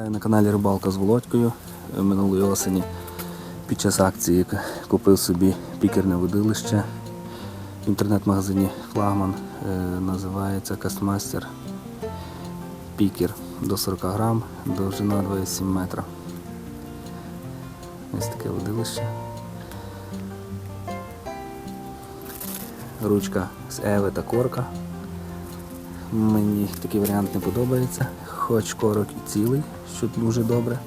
Вітаю на каналі Рибалка з Володькою. Е, Минулої осені під час акції купив собі пікерне водилище в інтернет-магазині Флагман. Е, Називається Кастмастер Пікер до 40 грам, довжина 2,7 метра. Ось таке водилище. Ручка з Еви та корка. Мені такий варіант не подобається, хоч корок і цілий, що дуже добре,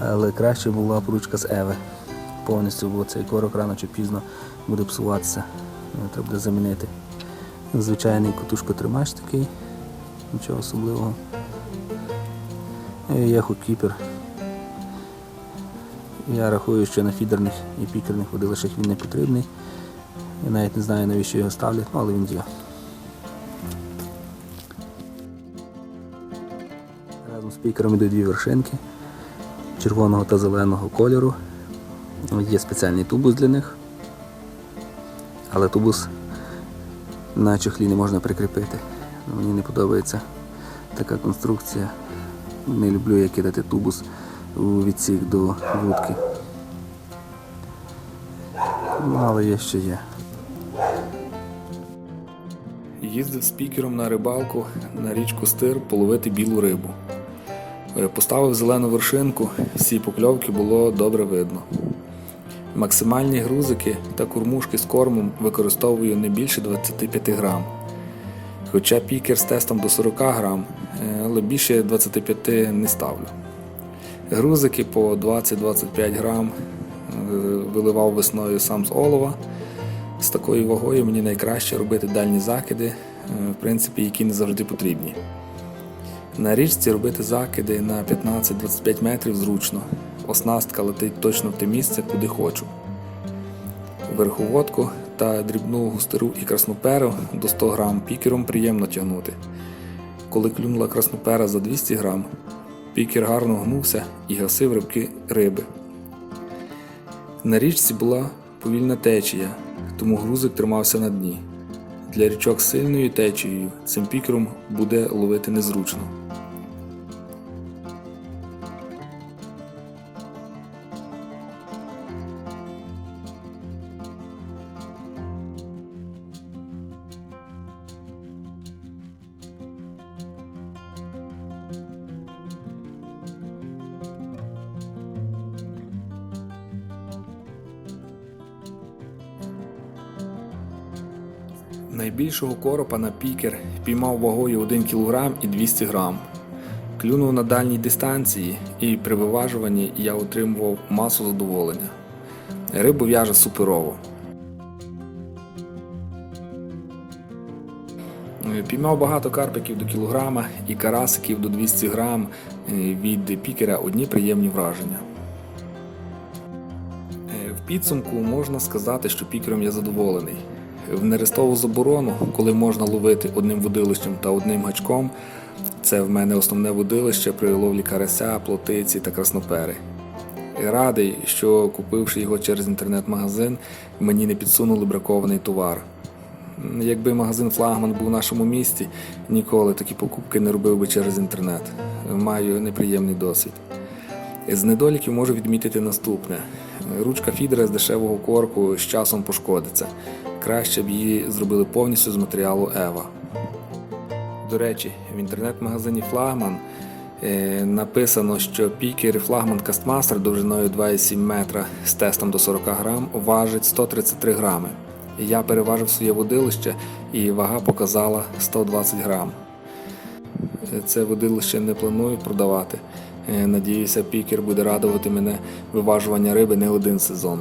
але краще була б ручка з Еви повністю, бо цей корок рано чи пізно буде псуватися. Треба буде замінити. Звичайний кутушко-тримач такий, нічого особливого. І Є хукіпер. Я рахую, що на фідерних і пікерних водилищах він не потрібний. Я навіть не знаю, навіщо його ставлять, ну, але він є. Разом з пікером йдуть дві вершинки червоного та зеленого кольору. Є спеціальний тубус для них, але тубус на чохлі не можна прикріпити. Мені не подобається така конструкція. Не люблю я кидати тубус у відсік до вудки. Ну, але є що є. Їздив з пікером на рибалку на річку Стир половити білу рибу. Е, Поставив зелену вершинку, всі покльовки було добре видно. Максимальні грузики та кормушки з кормом використовую не більше 25 грам. Хоча пікер з тестом до 40 грам, е, але більше 25 не ставлю. Грузики по 20-25 грам е, виливав весною сам з олова. З такою вагою мені найкраще робити дальні закиди, в принципі, які не завжди потрібні. На річці робити закиди на 15-25 метрів зручно. Оснастка летить точно в те місце, куди хочу. Верховодку та дрібну густеру і красноперу до 100 грам пікером приємно тягнути. Коли клюнула краснопера за 200 грам, пікер гарно гнувся і гасив рибки риби. На річці була повільна течія, тому грузик тримався на дні. Для річок сильною течією цим пікером буде ловити незручно. Найбільшого коропа на пікер піймав вагою 1 кг і 200 г. Клюнув на дальній дистанції і при виважуванні я отримував масу задоволення. Рибу в'яже суперово. Піймав багато карпиків до кілограма і карасиків до 200 грам. Е, Від пікера одні приємні враження. Е, В підсумку можна сказати, що пікером я задоволений. В нерестову заборону, коли можна ловити одним водилищем та одним гачком, це в мене основне водилище при ловлі карася, плотиці та краснопери. Радий, що купивши його через інтернет-магазин, мені не підсунули бракований товар. Якби магазин Флагман був в нашому місті, ніколи такі покупки не робив би через інтернет. Маю неприємний досвід. З недоліків можу відмітити наступне: ручка фідера з дешевого корку з часом пошкодиться. Краще б її зробили повністю з матеріалу Ева. До речі, в інтернет-магазині Флагман е, написано, що пікер Флагман Кастмастер довжиною 2,7 метра з тестом до 40 грам важить 133 грами. Я переважив своє водилище і вага показала 120 грам. Це водилище не планую продавати. Е, Надіюся, пікер буде радувати мене виважування риби не один сезон.